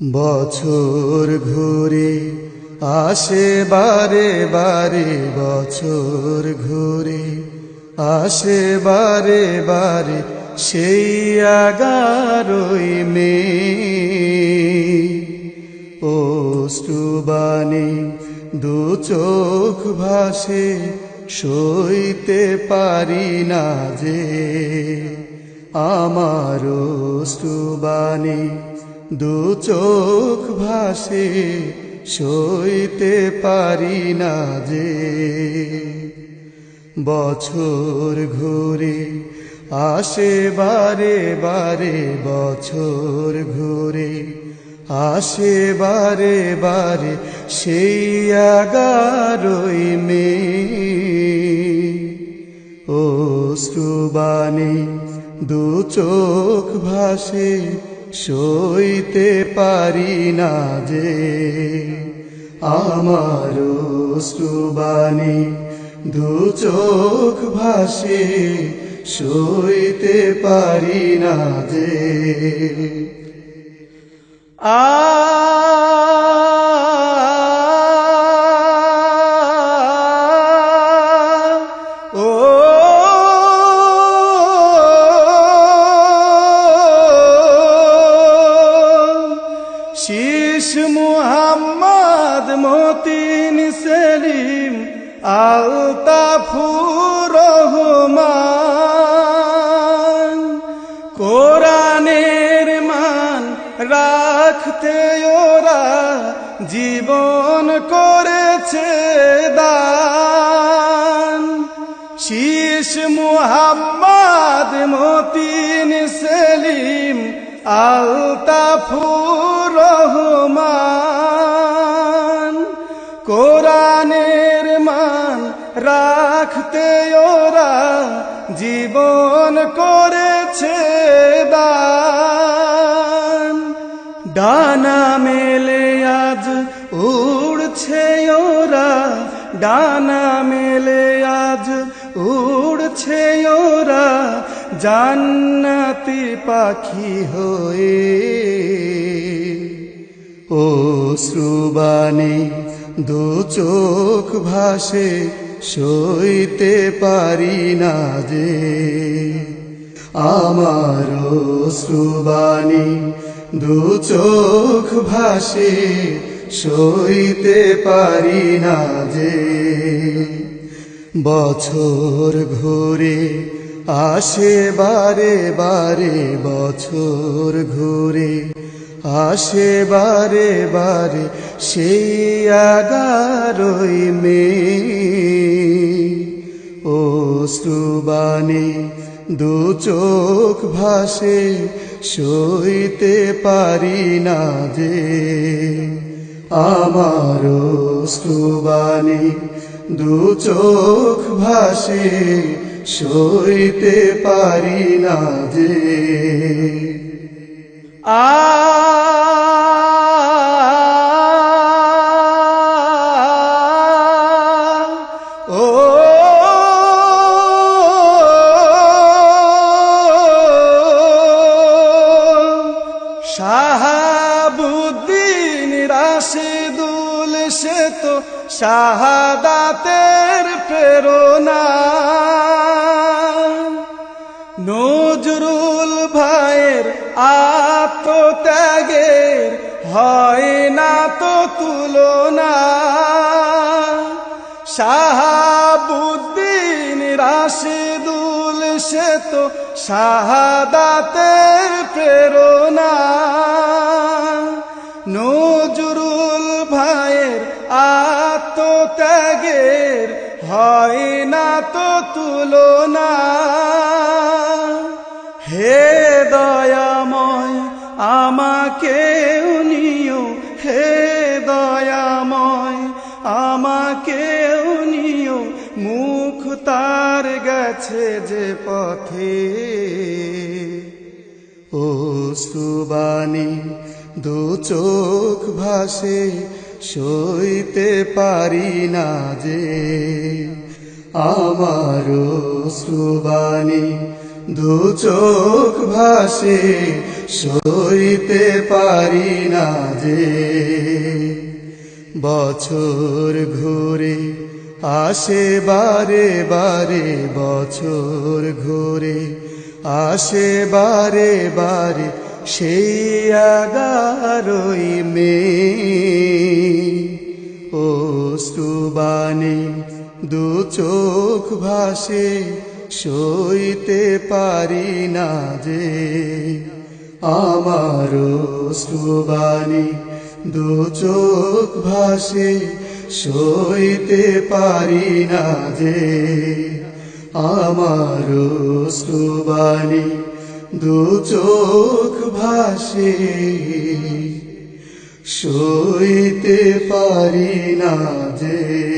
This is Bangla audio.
বছর ঘুরে, আসে বারে বারে বছর ঘুরে, আসে বারে বারে সেই এগারোই মে স্টুবানি দু চোখ ভাসে, সইতে পারি না যে। আমার স্টুবানি দু চোখ ভাসে, সইতে পারি না যে। বছর ঘুরে, আসে বারে বারে, বছর ঘুরে, আসে বারে বারে, সেই এগারোই মে। ও স্টুবানি দু চোখ ভাসে সইতে পারি না যে আমার স্টুবানি দু চোখ ভাসে সইতে পারি না যে। আ মতিন সেলিম, আলতাফুর রহমান। কোরআনের মান রাখতে ওরা জীবন করেছে দান। শীষ মুহাম্মদ মতিন সেলিম, আলতাফুর রহমান। কোরআনের মান রাখতে ওরা জীবন করেছে দান। ডানা মেলে আজ উড়ছে ওরা, ডানা মেলে আজ উড়ছে ওরা, জান্নাতি পাখি হয়ে। ও শ্রুবাণী দু চোখ ভাসে সইতে পারি না যে। আমার শ্রুবাণী দু চোখ ভাসে সইতে পারি না যে। বছর ঘুরে, আসে বারে বারে, বছর ঘুরে আসে বারে বারে সেই এগারোই মে ও স্টুবানি দু চোখ ভাসে, সইতে পারি না যে। আমার স্টুবানি দু চোখ ভাসে, সইতে পারি না যে। শাহাবুদ্দিন রাশিদুল সে তো শাহাদাতের প্রেরণা। নজরুল ভাইয়ের আত্মত্যাগের হয় না তো তুলনা। শাহাবুদ্দিন রাশিদুল, সে তো শাহাদাতের প্রেরণা। নজরুল ভাইয়ের আত্মত্যাগের হয় না তো তুলনা। দয়াময় আমাকে নিও হে দয়াময় আমাকে নিও মুখ তার গেছে যে পথে। ও সুবানি দু চোখ ভাসে, সইতে পারি না যে। আমার সুবানি দু চোখ ভাসে, সইতে পারি না যে। বছর ঘুরে, আসে বারে বারে, বছর ঘুরে, আসে বারে বারে, সেই এগারোই মে ও সুবানে দু চোখ ভাসে সইতে পারি না যে আমার সুবানি দু চোখ ভাসে সইতে পারি না যে আমার সুবানি দু চোখ ভাসে সইতে পারি না যে